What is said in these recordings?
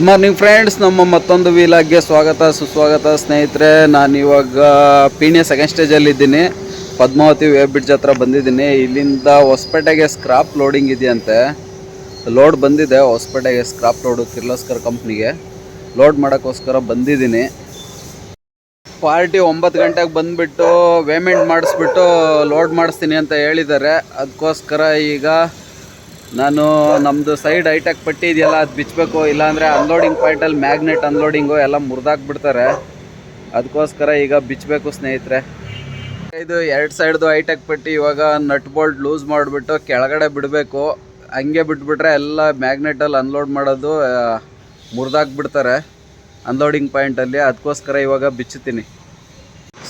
Good morning friends ನಮ್ಮ ಮತ್ತೊಂದು ವೀಲಾಗ್ಗೆ ಸ್ವಾಗತ, ಸುಸ್ವಾಗತ, ಸ್ನೇಹಿತರೆ. ನಾನು ಇವಾಗ, ಪೀಣ್ಯ ಸೆಕೆಂಡ್ ಸ್ಟೇಜಲ್ಲಿ ಇದ್ದೀನಿ. ಪದ್ಮಾವತಿ ವೇ ಬ್ರಿಡ್ಜ್ ಹತ್ರ ಬಂದಿದ್ದೀನಿ. ಇಲ್ಲಿಂದ ಹೊಸಪೇಟೆಗೆ ಸ್ಕ್ರಾಪ್ ಲೋಡಿಂಗ್ ಇದೆಯಂತೆ. ಲೋಡ್ ಬಂದಿದೆ. ಹೊಸಪೇಟೆಗೆ ಸ್ಕ್ರಾಪ್ ಲೋಡು ಕಿರ್ಲಸ್ಕರ್ ಕಂಪ್ನಿಗೆ ಲೋಡ್ ಮಾಡೋಕ್ಕೋಸ್ಕರ ಬಂದಿದ್ದೀನಿ. ಪಾರ್ಟಿ ಒಂಬತ್ತು ಗಂಟೆಗೆ ಬಂದುಬಿಟ್ಟು ಪೇಮೆಂಟ್ ಮಾಡಿಸ್ಬಿಟ್ಟು ಲೋಡ್ ಮಾಡಿಸ್ತೀನಿ ಅಂತ ಹೇಳಿದ್ದಾರೆ. ಅದಕ್ಕೋಸ್ಕರ ಈಗ ನಾನು ನಮ್ಮದು ಸೈಡ್ ಹೈಟೆಕ್ ಪಟ್ಟಿ ಇದೆಯಲ್ಲ, ಅದು ಬಿಚ್ಚಬೇಕು ಇಲ್ಲಾಂದರೆ ಅನ್ಲೋಡಿಂಗ್ ಪಾಯಿಂಟಲ್ಲಿ ಮ್ಯಾಗ್ನೆಟ್ ಅನ್ಲೋಡಿಂಗು ಎಲ್ಲ ಮುರಿದಾಕ್ಬಿಡ್ತಾರೆ. ಅದಕ್ಕೋಸ್ಕರ ಈಗ ಬಿಚ್ಚಬೇಕು ಸ್ನೇಹಿತರೆ. ಇದು ಎರಡು ಸೈಡ್ದು ಹೈಟೆಕ್ ಪಟ್ಟಿ, ಇವಾಗ ನಟ್ ಬೋಲ್ಟ್ ಲೂಸ್ ಮಾಡಿಬಿಟ್ಟು ಕೆಳಗಡೆ ಬಿಡಬೇಕು. ಹಂಗೆ ಬಿಟ್ಬಿಟ್ರೆ ಎಲ್ಲ ಮ್ಯಾಗ್ನೆಟಲ್ಲಿ ಅನ್ಲೋಡ್ ಮಾಡೋದು ಮುರಿದಾಕ್ಬಿಡ್ತಾರೆ ಅನ್ಲೋಡಿಂಗ್ ಪಾಯಿಂಟಲ್ಲಿ ಅದಕ್ಕೋಸ್ಕರ ಇವಾಗ ಬಿಚ್ಚುತ್ತೀನಿ.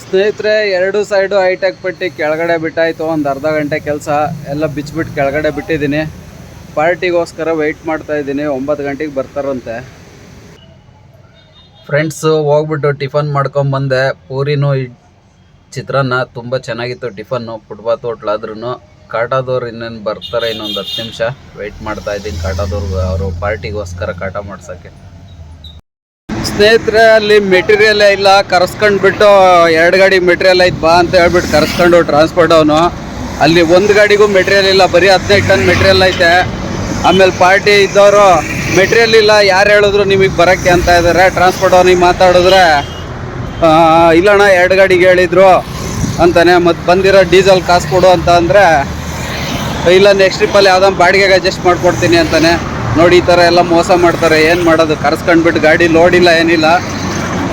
ಸ್ನೇಹಿತರೆ, ಎರಡು ಸೈಡು ಹೈಟೆಕ್ ಪಟ್ಟಿ ಕೆಳಗಡೆ ಬಿಟ್ಟಾಯಿತು. ಒಂದು ಅರ್ಧ ಗಂಟೆ ಕೆಲಸ ಎಲ್ಲ ಬಿಚ್ಚಿಬಿಟ್ಟು ಕೆಳಗಡೆ ಬಿಟ್ಟಿದ್ದೀನಿ. ಪಾರ್ಟಿಗೋಸ್ಕರ ವೆಯ್ಟ್ ಮಾಡ್ತಾ ಇದ್ದೀನಿ. ಒಂಬತ್ತು ಗಂಟೆಗೆ ಬರ್ತಾರಂತೆ. ಫ್ರೆಂಡ್ಸು ಹೋಗ್ಬಿಟ್ಟು ಟಿಫನ್ ಮಾಡ್ಕೊಂಬಂದೆ ಪೂರಿನೂ ಚಿತ್ರಾನ್ನ ತುಂಬ ಚೆನ್ನಾಗಿತ್ತು. ಟಿಫನ್ನು ಫುಟ್ಬಾತ್ ಹೋಟ್ಲಾದ್ರೂ ಕಾಟಾದವ್ರು ಇನ್ನೇನು ಬರ್ತಾರೆ ಇನ್ನೊಂದು ಹತ್ತು ನಿಮಿಷ. ವೆಯ್ಟ್ ಮಾಡ್ತಾ ಇದ್ದೀನಿ ಕಾಟಾದವ್ರು ಅವರು ಪಾರ್ಟಿಗೋಸ್ಕರ ಕಾಟ ಮಾಡ್ಸೋಕ್ಕೆ. ಸ್ನೇಹಿತರೆ, ಅಲ್ಲಿ ಮೆಟೀರಿಯಲ್ ಇಲ್ಲ. ಕರೆಸ್ಕೊಂಡ್ಬಿಟ್ಟು ಎರಡು ಗಾಡಿ ಮೆಟೀರಿಯಲ್ ಐತೆ, ಬಾ ಅಂತ ಹೇಳ್ಬಿಟ್ಟು ಕರೆಸ್ಕೊಂಡು ಟ್ರಾನ್ಸ್ಪೋರ್ಟ್ ಅವನು. ಅಲ್ಲಿ ಒಂದು ಗಾಡಿಗೂ ಮೆಟೀರಿಯಲ್ ಇಲ್ಲ. ಬರೀ ಹದಿನೈದು ಟನ್ ಮೆಟೀರಿಯಲ್ ಐತೆ. ಆಮೇಲೆ ಪಾರ್ಟಿ ಇದ್ದವರು ಮೆಟೀರಿಯಲ್ ಇಲ್ಲ, ಯಾರು ಹೇಳಿದ್ರು ನಿಮಗೆ ಬರೋಕ್ಕೆ ಅಂತ ಇದ್ದಾರೆ ಟ್ರಾನ್ಸ್ಪೋರ್ಟ್ ಅವ್ರಿಗೆ ಮಾತಾಡಿದ್ರೆ ಇಲ್ಲಣ್ಣ, ಎರಡು ಗಾಡಿಗೆ ಹೇಳಿದ್ರು ಅಂತಾನೆ. ಮತ್ತು ಬಂದಿರೋ ಡೀಸೆಲ್ ಕಾಸು ಕೊಡು ಅಂತ ಅಂದರೆ, ಇಲ್ಲ ನೆಕ್ಸ್ಟ್ ಟ್ರಿಪ್ಪಲ್ಲಿ ಯಾವ್ದೋ ಬಾಡಿಗೆಗೆ ಅಡ್ಜಸ್ಟ್ ಮಾಡ್ಕೊಡ್ತೀನಿ ಅಂತಾನೆ. ನೋಡಿ, ಈ ಥರ ಎಲ್ಲ ಮೋಸ ಮಾಡ್ತಾರೆ, ಏನು ಮಾಡೋದು? ಕರ್ಸ್ಕೊಂಡ್ಬಿಟ್ಟು ಗಾಡಿ ಲೋಡ್ ಇಲ್ಲ, ಏನಿಲ್ಲ.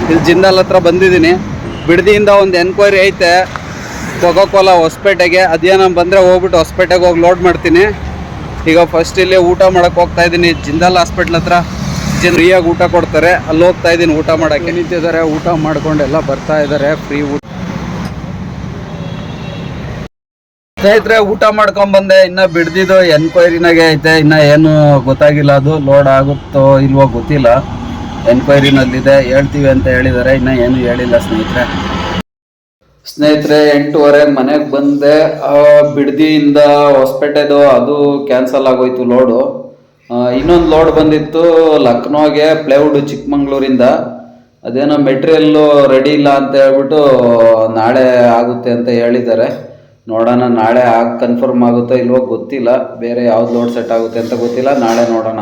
ಇಲ್ಲಿ ಜಿಂದಾಲ್ ಹತ್ರ ಬಂದಿದ್ದೀನಿ. ಬಿಡದಿಯಿಂದ ಒಂದು ಎನ್ಕ್ವೈರಿ ಐತೆ. ಕೊಕೋಕೋಲಾ ಹೊಸಪೇಟೆಗೆ ಅದೇನೋ ಬಂದರೆ ಹೋಗ್ಬಿಟ್ಟು ಹೊಸಪೇಟೆಗೆ ಹೋಗಿ ಲೋಡ್ ಮಾಡ್ತೀನಿ. ಈಗ ಫಸ್ಟ್ ಇಲ್ಲಿ ಊಟ ಮಾಡಕ್ಕೆ ಹೋಗ್ತಾ ಇದ್ದೀನಿ. ಜಿಂದಾಲ್ ಹಾಸ್ಪಿಟ್ಲ್ ಹತ್ರ. ಜನ ಫ್ರೀಯಾಗಿ ಊಟ ಕೊಡ್ತಾರೆ. ಅಲ್ಲಿ ಹೋಗ್ತಾ ಇದ್ದೀನಿ ಊಟ ಮಾಡೋಕ್ಕೆ. ನಿಂತಿದ್ದಾರೆ ಊಟ ಮಾಡ್ಕೊಂಡೆಲ್ಲ ಬರ್ತಾ ಇದ್ದಾರೆ. ಫ್ರೀ ಊಟ. ಸ್ನೇಹಿತರೆ ಊಟ ಮಾಡ್ಕೊಂಡ್ ಬಂದೆ. ಇನ್ನ ಬಿಡ್ದಿದ್ದು ಎನ್ಕ್ವೈರಿನಾಗೆ ಐತೆ. ಇನ್ನ ಏನು ಗೊತ್ತಾಗಿಲ್ಲ ಅದು. ಲೋಡ್ ಆಗುತ್ತೋ ಇಲ್ವೋ ಗೊತ್ತಿಲ್ಲ. ಎನ್ಕ್ವೈರಿನಲ್ಲಿದೆ ಹೇಳ್ತೀವಿ ಅಂತ ಹೇಳಿದ್ದಾರೆ. ಇನ್ನ ಏನು ಹೇಳಿಲ್ಲ ಸ್ನೇಹಿತರೆ. ಸ್ನೇಹಿತರೆ, ಎಂಟೂವರೆ ಮನೆಗೆ ಬಂದೆ. ಬಿಡದಿಯಿಂದ ಹೊಸಪೇಟೆದು ಅದು ಕ್ಯಾನ್ಸಲ್ ಆಗೋಯ್ತು ಲೋಡು ಇನ್ನೊಂದು ಲೋಡ್ ಬಂದಿತ್ತು ಲಕ್ನೋಗೆ ಪ್ಲೇವುಡ್ ಚಿಕ್ಕಮಂಗ್ಳೂರಿಂದ. ಅದೇನೋ ಮೆಟೀರಿಯಲ್ಲು ರೆಡಿ ಇಲ್ಲ ಅಂತ ಹೇಳ್ಬಿಟ್ಟು ನಾಳೆ ಆಗುತ್ತೆ ಅಂತ ಹೇಳಿದ್ದಾರೆ. ನೋಡೋಣ, ನಾಳೆ ಆಗ ಕನ್ಫರ್ಮ್ ಆಗುತ್ತೋ ಇಲ್ವೋ ಗೊತ್ತಿಲ್ಲ. ಬೇರೆ ಯಾವ್ದು ಲೋಡ್ ಸೆಟ್ ಆಗುತ್ತೆ ಅಂತ ಗೊತ್ತಿಲ್ಲ. ನಾಳೆ ನೋಡೋಣ.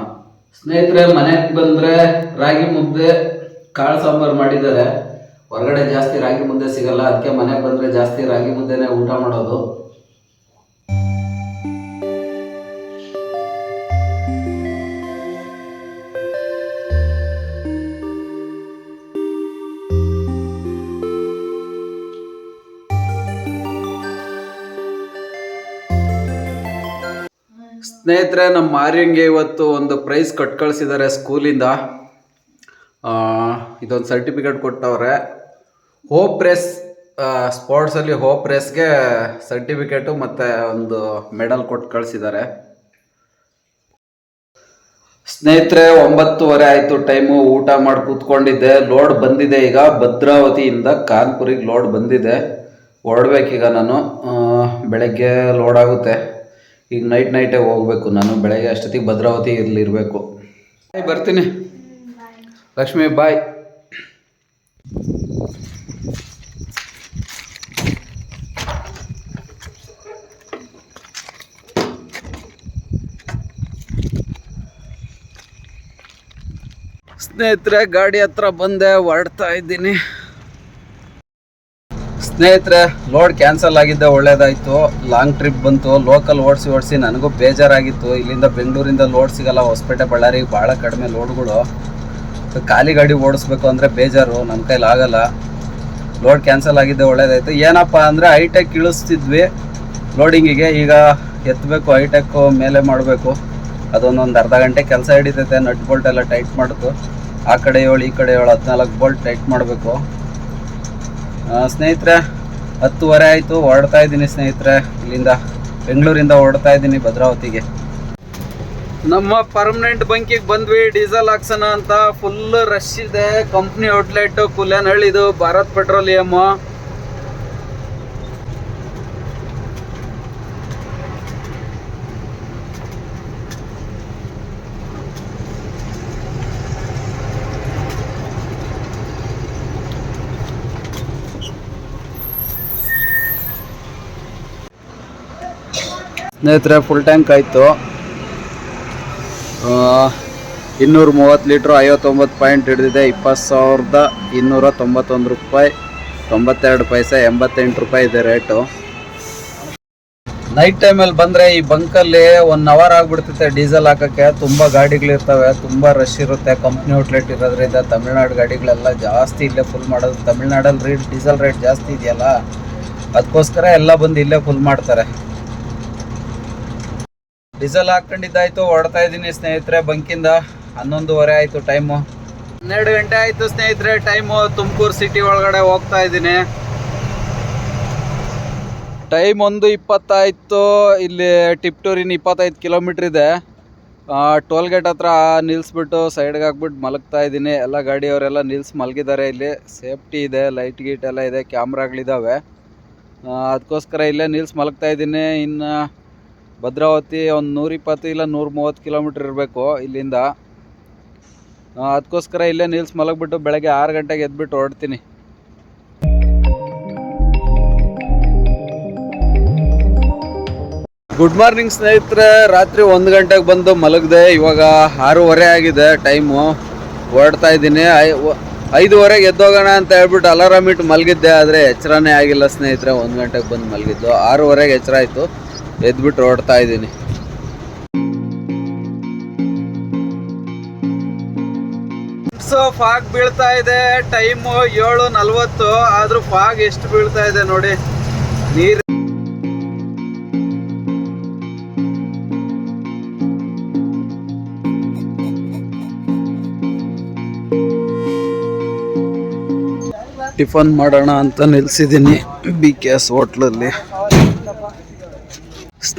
ಸ್ನೇಹಿತರೆ, ಮನೆಗೆ ಬಂದರೆ ರಾಗಿ ಮುದ್ದೆ, ಕಾಳು ಸಾಂಬಾರು ಮಾಡಿದ್ದಾರೆ. ಹೊರಗಡೆ ಜಾಸ್ತಿ ರಾಗಿ ಮುದ್ದೆ ಸಿಗಲ್ಲ ಅದಕ್ಕೆ ಮನೆಗೆ ಬಂದರೆ ಜಾಸ್ತಿ ರಾಗಿ ಮುದ್ದೆನೇ ಊಟ ಮಾಡೋದು. ಸ್ನೇಹಿತರೆ ನಮ್ಮ ಮಾರ್ಯಂಗೆ ಇವತ್ತು ಒಂದು ಪ್ರೈಸ್ ಕಟ್ಕಳಿಸಿದ್ದಾರೆ ಕಳಿಸಿದ್ದಾರೆ ಸ್ಕೂಲಿಂದ ಇದೊಂದು ಸರ್ಟಿಫಿಕೇಟ್ ಕೊಟ್ಟವ್ರೆ. ಹೋಪ್ ರೇಸ್ ಸ್ಪೋರ್ಟ್ಸಲ್ಲಿ ಹೋಪ್ ರೇಸ್ಗೆ ಸರ್ಟಿಫಿಕೇಟು ಮತ್ತು ಒಂದು ಮೆಡಲ್ ಕೊಟ್ಟು ಕಳಿಸಿದ್ದಾರೆ ಸ್ನೇಹಿತರೆ, ಒಂಬತ್ತುವರೆ ಆಯಿತು ಟೈಮು ಊಟ ಮಾಡಿ ಕೂತ್ಕೊಂಡಿದ್ದೆ. ಲೋಡ್ ಬಂದಿದೆ ಈಗ. ಭದ್ರಾವತಿಯಿಂದ ಕಾನ್ಪುರಿಗೆ ಲೋಡ್ ಬಂದಿದೆ. ಹೊರಡ್ಬೇಕೀಗ ನಾನು. ಬೆಳಗ್ಗೆ ಲೋಡ್ ಆಗುತ್ತೆ. ಈಗ ನೈಟ್ ನೈಟೇ ಹೋಗ್ಬೇಕು ನಾನು. ಬೆಳಗ್ಗೆ ಅಷ್ಟೊತ್ತಿಗೆ ಭದ್ರಾವತಿ ಇಲ್ಲಿ ಇರಬೇಕು ಬರ್ತೀನಿ. ಲಕ್ಷ್ಮಿ ಬಾಯ್ ಸ್ನೇಹಿತರೆ, ಗಾಡಿ ಹತ್ರ ಬಂದೆ, ಹೊರಡ್ತಾ ಇದ್ದೀನಿ. ಸ್ನೇಹಿತರೆ ಲೋಡ್ ಕ್ಯಾನ್ಸಲ್ ಆಗಿದ್ದೆ, ಒಳ್ಳೇದಾಯ್ತು. ಲಾಂಗ್ ಟ್ರಿಪ್ ಬಂತು. ಲೋಕಲ್ ಓಡಿಸಿ ಓಡಿಸಿ ನನಗೂ ಬೇಜಾರಾಗಿತ್ತು. ಇಲ್ಲಿಂದ ಬೆಂಗಳೂರಿಂದ ಲೋಡ್ ಸಿಗಲ್ಲ. ಹೊಸಪೇಟೆ ಬಳ್ಳಾರಿಗೆ ಭಾಳ ಕಡಿಮೆ ಲೋಡ್ಗಳು ಖಾಲಿ ಗಾಡಿ ಓಡಿಸ್ಬೇಕು ಅಂದರೆ ಬೇಜಾರು. ನಮ್ಮ ಕೈಲಿ ಆಗಲ್ಲ. ಲೋಡ್ ಕ್ಯಾನ್ಸಲ್ ಆಗಿದ್ದೆ ಒಳ್ಳೇದಾಯ್ತು. ಏನಪ್ಪ ಅಂದರೆ ಹೈಟೆಕ್ ಇಳಿಸ್ತಿದ್ವಿ. ಲೋಡಿಂಗಿಗೆ ಈಗ ಎತ್ತಬೇಕು ಹೈಟೆಕ್ ಮೇಲೆ ಮಾಡಬೇಕು. ಅದೊಂದೊಂದು ಅರ್ಧ ಗಂಟೆ ಕೆಲಸ ಹಿಡಿತೈತೆ ನಟ್ ಬೋಲ್ಟ್ ಎಲ್ಲ ಟೈಟ್ ಮಾಡಿತು ಆ ಕಡೆ ಏಳು, ಈ ಕಡೆ ಏಳು, ಹದಿನಾಲ್ಕು ಬೋಲ್ಟ್ ಟೈಟ್ ಮಾಡಬೇಕು. ಸ್ನೇಹಿತರೆ, ಹತ್ತುವರೆ ಆಯಿತು. ಹೊರಡ್ತಾ ಇದ್ದೀನಿ ಸ್ನೇಹಿತರೆ. ಇಲ್ಲಿಂದ ಬೆಂಗಳೂರಿಂದ ಹೊರಡ್ತಾ ಇದ್ದೀನಿ ಭದ್ರಾವತಿಗೆ. ನಮ್ಮ ಪರ್ಮನೆಂಟ್ ಬಂಕಿಗೆ ಬಂದ್ವಿ ಡೀಸೆಲ್ ಹಾಕ್ಸೋಣ ಅಂತ. ಫುಲ್ ರಶ್ ಇದೆ. ಕಂಪ್ನಿ ಔಟ್ಲೆಟ್ ಕುಲೇನಹಳ್ಳಿದು ಭಾರತ್ ಪೆಟ್ರೋಲಿಯಂ. ಸ್ನೇಹಿತರೆ ಫುಲ್ ಟ್ಯಾಂಕ್ ಆಯಿತು. ಇನ್ನೂರ ಮೂವತ್ತು ಲೀಟ್ರು ಐವತ್ತೊಂಬತ್ತು ಪಾಯಿಂಟ್ ಹಿಡಿದಿದೆ, ಇಪ್ಪತ್ತು ಸಾವಿರದ ಇನ್ನೂರ ತೊಂಬತ್ತೊಂದು ರೂಪಾಯಿ, ತೊಂಬತ್ತೆರಡು ಪೈಸೆ, ಎಂಬತ್ತೆಂಟು ರೂಪಾಯಿ ಇದೆ ರೇಟು. ನೈಟ್ ಟೈಮಲ್ಲಿ ಬಂದರೆ ಈ ಬಂಕಲ್ಲಿ ಒನ್ ಅವರ್ ಆಗಿಬಿಡ್ತೈತೆ ಡೀಸೆಲ್ ಹಾಕೋಕ್ಕೆ. ತುಂಬ ಗಾಡಿಗಳಿರ್ತವೆ, ತುಂಬ ರಶ್ ಇರುತ್ತೆ ಕಂಪ್ನಿ ಔಟ್ಲೆಟ್ ಇರೋದ್ರಿಂದ ತಮಿಳ್ನಾಡು ಗಾಡಿಗಳೆಲ್ಲ ಜಾಸ್ತಿ ಇಲ್ಲೇ ಫುಲ್ ಮಾಡೋದು. ತಮಿಳ್ನಾಡಲ್ಲಿ ರೇಟ್ ಡೀಸೆಲ್ ರೇಟ್ ಜಾಸ್ತಿ ಇದೆಯಲ್ಲ, ಅದಕ್ಕೋಸ್ಕರ ಎಲ್ಲ ಬಂದು ಇಲ್ಲೇ ಫುಲ್ ಮಾಡ್ತಾರೆ. ಡೀಸೆಲ್ ಹಾಕೊಂಡಿದ್ದಾಯ್ತು ಹೊಡ್ತಾ ಇದ್ದೀನಿ ಸ್ನೇಹಿತರೆ, ಬಂಕಿಂದ ಹನ್ನೊಂದುವರೆ ಆಯಿತು ಟೈಮು ಹನ್ನೆರಡು ಗಂಟೆ ಆಯಿತು ಸ್ನೇಹಿತರೆ ಟೈಮು ತುಮಕೂರು ಸಿಟಿ ಒಳಗಡೆ ಹೋಗ್ತಾ ಇದ್ದೀನಿ. ಟೈಮ್ ಒಂದು ಇಪ್ಪತ್ತಾಯಿತು, ಇಲ್ಲಿ ಟಿಪ್ಟೂರಿನ ಇಪ್ಪತ್ತೈದು ಕಿಲೋಮೀಟ್ರ್ ಇದೆ. ಟೋಲ್ ಗೇಟ್ ಹತ್ರ ನಿಲ್ಲಿಸ್ಬಿಟ್ಟು ಸೈಡ್ಗೆ ಹಾಕ್ಬಿಟ್ಟು ಮಲಗ್ತಾ ಇದ್ದೀನಿ. ಎಲ್ಲ ಗಾಡಿಯವರೆಲ್ಲ ನಿಲ್ಸಿ ಮಲಗಿದ್ದಾರೆ ಇಲ್ಲಿ. ಸೇಫ್ಟಿ ಇದೆ ಲೈಟ್ ಗೀಟ್ ಎಲ್ಲ ಇದೆ ಕ್ಯಾಮ್ರಾಗಳಿದ್ದಾವೆ ಅದಕ್ಕೋಸ್ಕರ ಇಲ್ಲೇ ನಿಲ್ಸಿ ಮಲಗ್ತಾ ಇದ್ದೀನಿ. ಇನ್ನು ಭದ್ರಾವತಿ ಒಂದು ನೂರಿಪ್ಪತ್ತು ಇಲ್ಲ ನೂರ ಮೂವತ್ತು ಕಿಲೋಮೀಟ್ರ್ ಇರಬೇಕು ಇಲ್ಲಿಂದ. ಅದಕ್ಕೋಸ್ಕರ ಇಲ್ಲೇ ನಿಲ್ಸ್ ಮಲಗಿಬಿಟ್ಟು ಬೆಳಗ್ಗೆ ಆರು ಗಂಟೆಗೆ ಎದ್ಬಿಟ್ಟು ಹೊರಡ್ತೀನಿ. ಗುಡ್ ಮಾರ್ನಿಂಗ್ ಸ್ನೇಹಿತರೆ, ರಾತ್ರಿ ಒಂದು ಗಂಟೆಗೆ ಬಂದು ಮಲಗಿದೆ, ಇವಾಗ ಆರೂವರೆ ಆಗಿದೆ ಟೈಮು ಹೊರಡ್ತಾ ಇದ್ದೀನಿ. ಐ ಐದುವರೆಗೆ ಎದ್ದೋಗೋಣ ಅಂತ ಹೇಳ್ಬಿಟ್ಟು ಅಲಾರಾಮ್ ಇಟ್ಟು ಮಲಗಿದ್ದೆ, ಆದರೆ ಎಚ್ಚರನೇ ಆಗಿಲ್ಲ ಸ್ನೇಹಿತರೆ, ಒಂದು ಗಂಟೆಗೆ ಬಂದು ಮಲಗಿದ್ದು. ಆರೂವರೆಗೆ ಎಚ್ಚರ ಆಯಿತು ಎದ್ಬಿಟ್ಟು ಓಡ್ತಾ ಇದ್ದೀನಿ. ಸೊ ಫಾಗ್ ಬೀಳ್ತಾ ಇದೆ ಟೈಮು ಏಳು ನಲ್ವತ್ತು ಆದ್ರೂ ಫಾಗ್ ಎಷ್ಟು ಬೀಳ್ತಾ ಇದೆ ನೋಡಿ. ನೀರು ಟಿಫನ್ ಮಾಡೋಣ ಅಂತ ನಿಲ್ಸಿದ್ದೀನಿ ಬಿ ಕೆ ಎಸ್ ಹೋಟ್ಲಲ್ಲಿ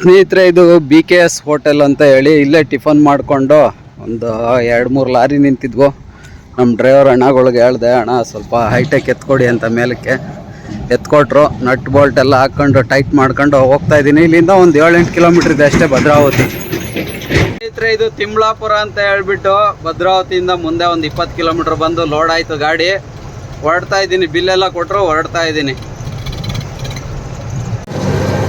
ಸ್ನೇಹಿತರೆ, ಇದು ಬಿ ಕೆ ಎಸ್ ಹೋಟೆಲ್ ಅಂತ ಹೇಳಿ ಇಲ್ಲೇ ಟಿಫನ್ ಮಾಡಿಕೊಂಡು ಒಂದು ಎರಡು ಮೂರು ಲಾರಿ ನಿಂತಿದ್ವು. ನಮ್ಮ ಡ್ರೈವರ್ ಅಣ್ಣಗಳಿಗೆ ಹೇಳ್ದೆ, ಅಣ್ಣ, ಸ್ವಲ್ಪ ಹೈಟೆಕ್ ಎತ್ಕೊಡಿ ಅಂತ ಮೇಲಕ್ಕೆ. ಎತ್ಕೊಟ್ರು, ನಟ್ ಬೋಲ್ಟ್ ಎಲ್ಲ ಹಾಕ್ಕೊಂಡು ಟೈಟ್ ಮಾಡ್ಕೊಂಡು ಹೋಗ್ತಾ ಇದ್ದೀನಿ. ಇಲ್ಲಿಂದ ಒಂದು ಏಳೆಂಟು ಕಿಲೋಮೀಟ್ರ್ ಇದೆ ಅಷ್ಟೇ ಭದ್ರಾವತಿ. ಸ್ನೇಹಿತರೆ, ಇದು ತಿಮ್ಲಾಪುರ ಅಂತ ಹೇಳ್ಬಿಟ್ಟು ಭದ್ರಾವತಿಯಿಂದ ಮುಂದೆ ಒಂದು ಇಪ್ಪತ್ತು ಕಿಲೋಮೀಟ್ರ್ ಬಂದು ಲೋಡ್ ಆಯಿತು ಗಾಡಿ. ಹೊರಡ್ತಾ ಇದ್ದೀನಿ ಬಿಲ್ಲೆಲ್ಲ ಕೊಟ್ಟರು ಹೊರಡ್ತಾ ಇದ್ದೀನಿ.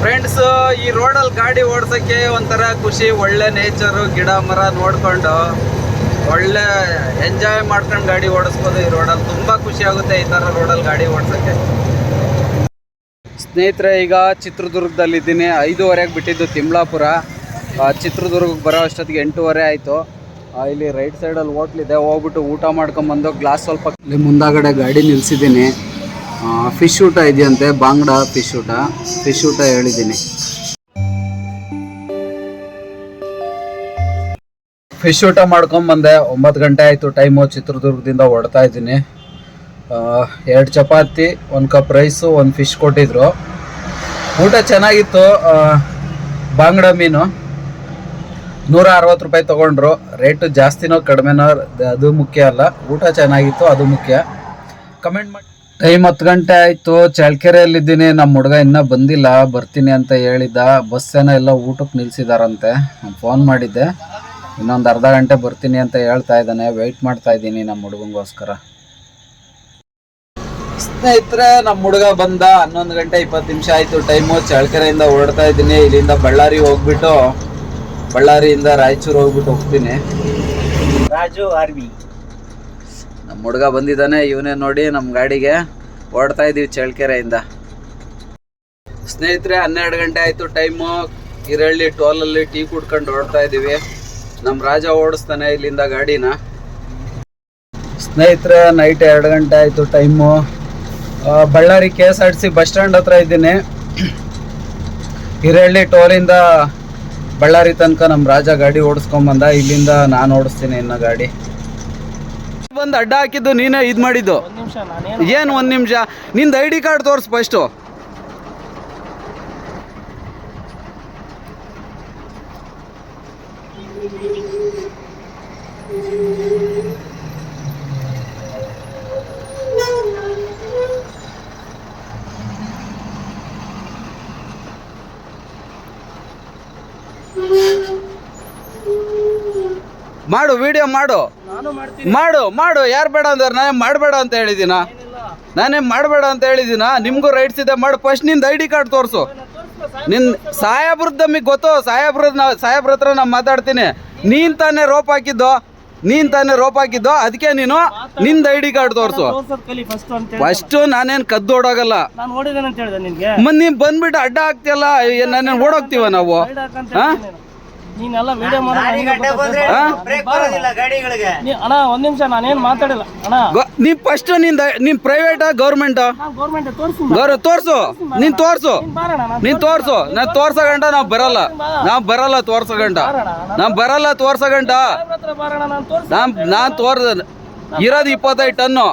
ಫ್ರೆಂಡ್ಸ್ ಈ ರೋಡಲ್ಲಿ ಗಾಡಿ ಓಡ್ಸೋಕ್ಕೆ ಒಂಥರ ಖುಷಿ, ಒಳ್ಳೆ ನೇಚರು ಗಿಡ, ಮರ ನೋಡ್ಕೊಂಡು ಒಳ್ಳೆ ಎಂಜಾಯ್ ಮಾಡ್ಕೊಂಡು ಗಾಡಿ ಓಡಿಸ್ಬೋದು ಈ ರೋಡಲ್ಲಿ ತುಂಬ ಖುಷಿ ಆಗುತ್ತೆ ಈ ಥರ ರೋಡಲ್ಲಿ ಗಾಡಿ ಓಡ್ಸೋಕ್ಕೆ. ಸ್ನೇಹಿತರೆ, ಈಗ ಚಿತ್ರದುರ್ಗದಲ್ಲಿದ್ದೀನಿ ಐದೂವರೆಗೆ ಬಿಟ್ಟಿದ್ದು ತಿಮ್ಲಾಪುರ. ಚಿತ್ರದುರ್ಗಕ್ಕೆ ಬರೋ ಅಷ್ಟೊತ್ತಿಗೆ ಎಂಟೂವರೆ ಆಯಿತು. ಇಲ್ಲಿ ರೈಟ್ ಸೈಡಲ್ಲಿ ಹೋಟ್ಲಿದೆ ಹೋಗ್ಬಿಟ್ಟು ಊಟ ಮಾಡ್ಕೊಂಬಂದು ಗ್ಲಾಸ್ ಸ್ವಲ್ಪ ಮುಂದಾಗಡೆ ಗಾಡಿ ನಿಲ್ಸಿದ್ದೀನಿ. ಫಿಶ್ ಊಟ ಇದೆಯಂತೆ, ಬಾಂಗ್ಡಾ ಫಿಶ್ ಊಟ. ಫಿಶ್ ಊಟ ಹೇಳಿದ್ದೀನಿ. ಫಿಶ್ ಊಟ ಮಾಡ್ಕೊಂಬಂದೆ ಒಂಬತ್ತು ಗಂಟೆ ಆಯಿತು ಟೈಮು ಚಿತ್ರದುರ್ಗದಿಂದ ಹೊಡ್ತಾ ಇದ್ದೀನಿ. ಎರಡು ಚಪಾತಿ, ಒಂದು ಕಪ್ ರೈಸು ಒಂದು ಫಿಶ್ ಕೊಟ್ಟಿದ್ರು. ಊಟ ಚೆನ್ನಾಗಿತ್ತು. ಬಾಂಗ್ಡಾ ಮೀನು. ನೂರ ಅರವತ್ತು ರೂಪಾಯಿ ತೊಗೊಂಡ್ರು. ರೇಟು ಜಾಸ್ತಿನೋ ಕಡಿಮೆನೋ ಅದು ಮುಖ್ಯ ಅಲ್ಲ. ಊಟ ಚೆನ್ನಾಗಿತ್ತು, ಅದು ಮುಖ್ಯ. ಕಮೆಂಟ್ ಮಾಡಿ. ಟೈಮ್ ಹತ್ತು ಗಂಟೆ ಆಯಿತು ಚಳ್ಕೆರೆಯಲ್ಲಿದ್ದೀನಿ ನಮ್ಮ ಹುಡುಗ ಇನ್ನೂ ಬಂದಿಲ್ಲ, ಬರ್ತೀನಿ ಅಂತ ಹೇಳಿದ್ದ. ಬಸ್ ಏನೋ ಎಲ್ಲ ಊಟಕ್ಕೆ ನಿಲ್ಸಿದಾರಂತೆ. ಫೋನ್ ಮಾಡಿದ್ದೆ. ಇನ್ನೊಂದು ಅರ್ಧ ಗಂಟೆ ಬರ್ತೀನಿ ಅಂತ ಹೇಳ್ತಾ ಇದ್ದಾನೆ. ವೆಯ್ಟ್ ಮಾಡ್ತಾ ಇದ್ದೀನಿ ನಮ್ಮ ಹುಡುಗಂಗೋಸ್ಕರ. ಸ್ನೇಹಿತರೆ ನಮ್ಮ ಹುಡುಗ ಬಂದ. ಹನ್ನೊಂದು ಗಂಟೆ ಇಪ್ಪತ್ತು ನಿಮಿಷ ಆಯಿತು. ಟೈಮು ಚಳ್ಳಕೆರೆಯಿಂದ ಹೊರಡ್ತಾ ಇದ್ದೀನಿ. ಇಲ್ಲಿಂದ ಬಳ್ಳಾರಿ ಹೋಗ್ಬಿಟ್ಟು, ಬಳ್ಳಾರಿಯಿಂದ ರಾಯಚೂರು ಹೋಗ್ಬಿಟ್ಟು ಹೋಗ್ತೀನಿ. ರಾಜು ಆರ್ವಿ ನಮ್ಮ ಹುಡುಗ ಬಂದಿದ್ದಾನೆ, ಇವನೇ ನೋಡಿ ನಮ್ಮ ಗಾಡಿಗೆ ಓಡ್ತಾ ಇದ್ದೀವಿ ಚಳ್ಳಕೆರೆಯಿಂದ. ಸ್ನೇಹಿತರೆ, ಹನ್ನೆರಡು ಗಂಟೆ ಆಯಿತು ಟೈಮು ಇರಳ್ಳಿ ಟೋಲಲ್ಲಿ ಟೀ ಕುಡ್ಕೊಂಡು ಓಡ್ತಾ ಇದ್ದೀವಿ ನಮ್ಮ ರಾಜ ಓಡಿಸ್ತಾನೆ ಇಲ್ಲಿಂದ ಗಾಡಿನ. ಸ್ನೇಹಿತರೆ ನೈಟ್ ಎರಡು ಗಂಟೆ ಆಯಿತು time Ballari K S R C bus stand ಹತ್ರ ಇದ್ದೀನಿ. ಹಿರಳ್ಳಿ ಟೋಲಿಂದ ಬಳ್ಳಾರಿ ತನಕ ನಮ್ಮ ರಾಜ ಗಾಡಿ ಓಡಿಸ್ಕೊಂಬಂದ ಇಲ್ಲಿಂದ ನಾನು ಓಡಿಸ್ತೀನಿ ಇನ್ನು ಗಾಡಿ. ಬಂದು ಅಡ್ಡ ಹಾಕಿದ್ದು ನೀನೇ ಇದು ಮಾಡಿದ್ದು? ಏನು ಒಂದು ನಿಮಿಷ? ನಿಂದು ಐ ಡಿ ಕಾರ್ಡ್ ತೋರಿಸ್ ಫಸ್ಟು ಮಾಡು ವಿಡಿಯೋ ಮಾಡು. ಮಾಡು ಮಾಡು. ಯಾರು ಬೇಡ ಅಂದ್ರೆ ನಾನೇ ಮಾಡಬೇಡ ಅಂತ ಹೇಳಿದ್ದೀನ? ನಾನೇ ಮಾಡಬೇಡ ಅಂತ ಹೇಳಿದ್ದೀನ? ನಿಮಗೂ ರೈಟ್ಸ್ ಇದೆ ಮಾಡು. ಫಸ್ಟ್ನಿಂದ ಐ ಡಿ ಕಾರ್ಡ್ ತೋರಿಸು. ನಾನು ಸಾಹೇಬ್ರದ್ದು ನಮಗೆ ಗೊತ್ತು. ಸಾಹೇಬ್ರದ್ ನಾ ಸಾಹೇಬ್ರ ಹತ್ರ ನಾನು ಮಾತಾಡ್ತೀನಿ. ನೀನ್ ತಾನೇ ರೋಪ್ ಹಾಕಿದ್ದು ನೀನ್ ತಾನೇ ರೋಪ್ ಹಾಕಿದ್ದು ಅದಕ್ಕೆ ನೀನು ನಿಂದ ಐ ಡಿ ಕಾರ್ಡ್ ತೋರಿಸು. ಫಸ್ಟ್ ನಾನೇನ್ ಕದ್ದು ಓಡೋಗಲ್ಲ. ಮತ್ ನೀನ್ ಬಂದ್ಬಿಟ್ಟು ಅಡ್ಡ ಹಾಕ್ತಿಯಲ್ಲ ನಾನೇನ್ ಓಡೋಗ್ತೀವ ನಾವು? ನೀನು. ನೀನೆಲ್ಲ ವಿಡಿಯೋ? ಅಣ್ಣ ಒಂದ್ ನಿಮಿಷ ನಾನೇನ್ ಮಾತಾಡಿಲ್ಲ. ಅಣ್ಣ. ನೀ ಫಸ್ಟ್ನಿಂದ ನಿನ್ ಪ್ರೈವೇಟ್ ಗೌರ್ಮೆಂಟ್ ಗೌರ್ಮೆಂಟ್ ತೋರಿಸಿ. ಗೌರ ತೋರ್ಸು ನೀನ್ ತೋರ್ಸು. ನಾನು ನೀನ್ ತೋರ್ಸು. ನಾ ತೋರ್ಸಗಂಟ ನಾವ್ ಬರಲ್ಲ ನಾವ್ ಬರಲ್ಲ. ತೋರ್ಸಗಂಟ ನಾವ್ ಬರಲ್ಲ ತೋರ್ಸ ಗಂಟ. ನಾನು ತೋರಿಸಿ ನಾನ್ ತೋರ್ಸ ಇರೋದು ಇಪ್ಪತ್ತೈದು ಟನ್ನು.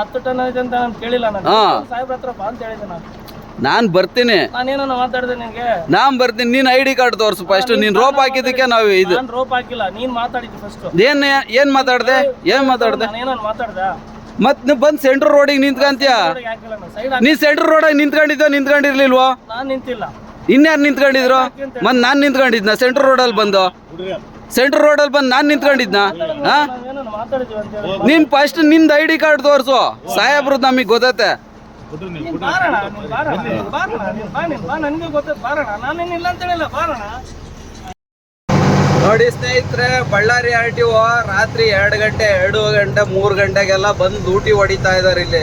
ಹತ್ತು ಟನ್ ಐತೆ ಅಂತ ನಾನು ಕೇಳಿಲ್ಲ. ಸಾಹೇಬ್ರ ಹತ್ರ ಬಾ ಅಂತ ಹೇಳಿದೆ ನಾನು. ನಾನ್ ಬರ್ತೀನಿ. ನಾನೇನೋ ಮಾತಾಡಿದೆ ನಾನ್ ಬರ್ತೀನಿ. ನೀನ್ ಐ ಡಿ ಕಾರ್ಡ್ ತೋರ್ಸು ಫಸ್ಟ್ ನೀನ್ ರೋಪ್ ಹಾಕಿದ್ದಕ್ಕೆ ನಾವು ಇದು ನಾನು ರೋಪ್ ಹಾಕಿಲ್ಲ. ನೀನ್ ಮಾತಾಡಿದ್ದು ಫಸ್ಟ್ ಏನ್ ಏನ್ ಮಾತಾಡ್ದೆ? ಏನ್ ಮಾತಾಡ್ದೆ? ನಾನೇನೋ ಮಾತಾಡ್ದ. ಮತ್ ನೀವು ಬಂದ್ ಸೆಂಟ್ರ್ ರೋಡಿಗೆ ನಿಂತ್ಕಂತೀಯ? ನೀ ಸೆಂಟ್ರ್ ರೋಡ್ ನಿಂತ್ಕೊಂಡಿದ್ದ ನಿಂತ್ಕೊಂಡಿರ್ಲಿಲ್ವೋ? ನಾನು ನಿಂತಿಲ್ಲ. ಇನ್ಯಾರು ನಿಂತ್ಕೊಂಡಿದ್ರು? ಮತ್ ನಾನ್ ನಿಂತ್ಕೊಂಡಿದ್ನ? ಸೆಂಟ್ರ್ ರೋಡಲ್ಲಿ ಬಂದು? ಸೆಂಟ್ರ್ ರೋಡಲ್ಲಿ ಬಂದು ನಾನ್ ನಿಂತ್ಕೊಂಡಿದ್ನ? ಹಾ? ನೀನ್ ಫಸ್ಟ್ನಿಂದ ಐ ಡಿ ಕಾರ್ಡ್ ತೋರಿಸು. ಸಾಹೇಬ್ರು ನಮಗೆ ಗೊತ್ತೈತೆ. ಬಾರಣ ನೀನ್ ಬಾರಣ ನೀನ್ ಬಾರಣ ನೀನ್ ಬಾ ನೀನ್ ಬಾ ನನಗೆ ಗೊತ್ತೈತೆ ಬಾರಣ. ನಾನೇನಿಲ್ಲ ಅಂತ ಹೇಳಿಲ್ಲ ಬಾರಣ. ನೋಡಿ ಸ್ನೇಹಿತರೆ ಬಳ್ಳಾರಿ ಆರ್ ಟಿ ಓ ರಾತ್ರಿ ಎರಡು ಗಂಟೆ ಎರಡು ಗಂಟೆ ಮೂರು ಗಂಟೆಗೆಲ್ಲ ಬಂದು ಡ್ಯೂಟಿ ಹೊಡಿತಾ ಇದಾರೆ ಇಲ್ಲಿ.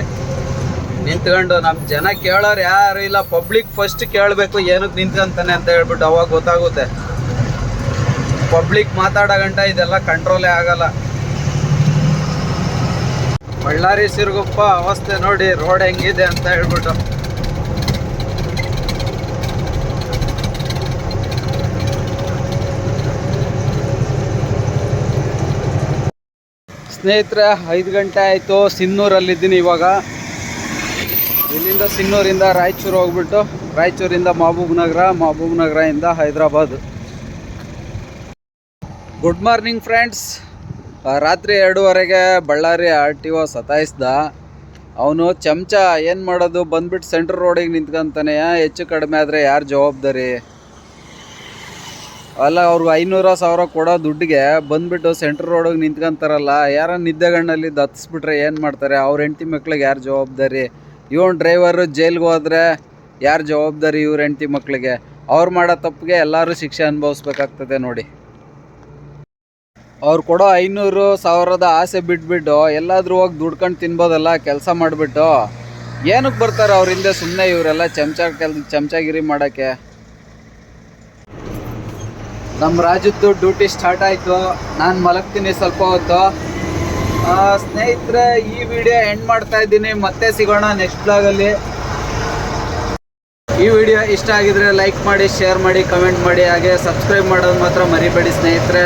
ನಿಂತ್ಕೊಂಡು ನಮ್ ಜನ ಕೇಳೋರು ಯಾರು ಇಲ್ಲ ಪಬ್ಲಿಕ್ ಫಸ್ಟ್ ಕೇಳಬೇಕು ಏನಕ್ಕೆ ನಿಂತ್ಕೊಂತಾನೆ ಅಂತ ಹೇಳ್ಬಿಟ್ಟು ಅವಾಗ ಗೊತ್ತಾಗುತ್ತೆ. ಪಬ್ಲಿಕ್ ಮಾತಾಡೋ ಗಂಟ ಇದೆಲ್ಲ ಕಂಟ್ರೋಲೇ ಆಗಲ್ಲ. ಬಳ್ಳಾರಿ ಸಿರುಗುಪ್ಪ ಅವಸ್ಥೆ ನೋಡಿ ರೋಡ್ ಹೆಂಗಿದೆ ಅಂತ ಹೇಳ್ಬಿಟ್ಟು. ಸ್ನೇಹಿತರೆ, ಐದು ಗಂಟೆ ಆಯಿತು, ಸಿನ್ನೂರಲ್ಲಿದ್ದೀನಿ ಇವಾಗ. ಇಲ್ಲಿಂದ ಸಿನ್ನೂರಿಂದ ರಾಯಚೂರು ಹೋಗ್ಬಿಟ್ಟು, ರಾಯಚೂರಿಂದ ಮಹಬೂಬ್ ನಗರ, ಮಹಬೂಬ್ ನಗರದಿಂದ ಹೈದ್ರಾಬಾದ್. ಗುಡ್ ಮಾರ್ನಿಂಗ್ ಫ್ರೆಂಡ್ಸ್ ರಾತ್ರಿ ಎರಡೂವರೆಗೆ ಬಳ್ಳಾರಿ ಆರ್ ಟಿ ಒ ಸತಾಯಿಸ್ದ. ಅವನು, ಚಮಚ, ಏನು ಮಾಡೋದು? ಬಂದ್ಬಿಟ್ಟು ಸೆಂಟ್ರ್ ರೋಡಿಗೆ ನಿಂತ್ಕೊಂತಾನೆ. ಹೆಚ್ಚು ಕಡಿಮೆ ಆದರೆ ಯಾರು ಜವಾಬ್ದಾರಿ? ಅಲ್ಲ, ಅವ್ರಿಗೆ ಐನೂರ ಸಾವಿರ ಕೊಡೋ ದುಡ್ಡಿಗೆ ಬಂದ್ಬಿಟ್ಟು ಸೆಂಟ್ರ್ ರೋಡಿಗೆ ನಿಂತ್ಕೊಂತಾರಲ್ಲ ಯಾರ ನಿದ್ದೆಗಣ್ಣಲ್ಲಿ ದತ್ತಿಸ್ಬಿಟ್ರೆ ಏನು ಮಾಡ್ತಾರೆ? ಅವ್ರ ಹೆಂಡತಿ ಮಕ್ಳಿಗೆ ಯಾರು ಜವಾಬ್ದಾರಿ? ಇವನ್ ಡ್ರೈವರು ಜೈಲ್ಗೆ ಹೋದ್ರೆ ಯಾರು ಜವಾಬ್ದಾರಿ ಇವ್ರ ಹೆಂಡತಿ ಮಕ್ಳಿಗೆ? ಅವ್ರು ಮಾಡೋ ತಪ್ಪಿಗೆ ಎಲ್ಲರೂ ಶಿಕ್ಷೆ ಅನುಭವಿಸ್ಬೇಕಾಗ್ತದೆ ನೋಡಿ. ಅವ್ರು ಕೊಡೋ ಐನೂರು ಸಾವಿರದ ಆಸೆ ಬಿಟ್ಬಿಟ್ಟು ಎಲ್ಲಾದರೂ ಹೋಗಿ ದುಡ್ಕೊಂಡು ತಿನ್ಬೋದಲ್ಲ, ಕೆಲಸ ಮಾಡಿಬಿಟ್ಟು. ಏನಕ್ಕೆ ಬರ್ತಾರೆ ಅವ್ರ ಹಿಂದೆ ಸುಮ್ಮನೆ ಇವರೆಲ್ಲ ಚಮಚ ಕೆಲ್, ಚಮಚಗಿರಿ ಮಾಡೋಕ್ಕೆ? ನಮ್ಮ ರಾಜದ್ದು ಡ್ಯೂಟಿ ಸ್ಟಾರ್ಟ್ ಆಯಿತು. ನಾನು ಮಲಗ್ತೀನಿ ಸ್ವಲ್ಪ ಹೊತ್ತು. ಸ್ನೇಹಿತರೆ, ಈ ವಿಡಿಯೋ ಎಂಡ್ ಮಾಡ್ತಾ ಇದ್ದೀನಿ. ಮತ್ತೆ ಸಿಗೋಣ ನೆಕ್ಸ್ಟ್ ಬ್ಲಾಗಲ್ಲಿ. ಈ ವಿಡಿಯೋ ಇಷ್ಟ ಆಗಿದ್ರೆ ಲೈಕ್ ಮಾಡಿ, ಶೇರ್ ಮಾಡಿ, ಕಮೆಂಟ್ ಮಾಡಿ. ಹಾಗೆ ಸಬ್ಸ್ಕ್ರೈಬ್ ಮಾಡೋದು ಮಾತ್ರ ಮರಿಬೇಡಿ ಸ್ನೇಹಿತರೆ.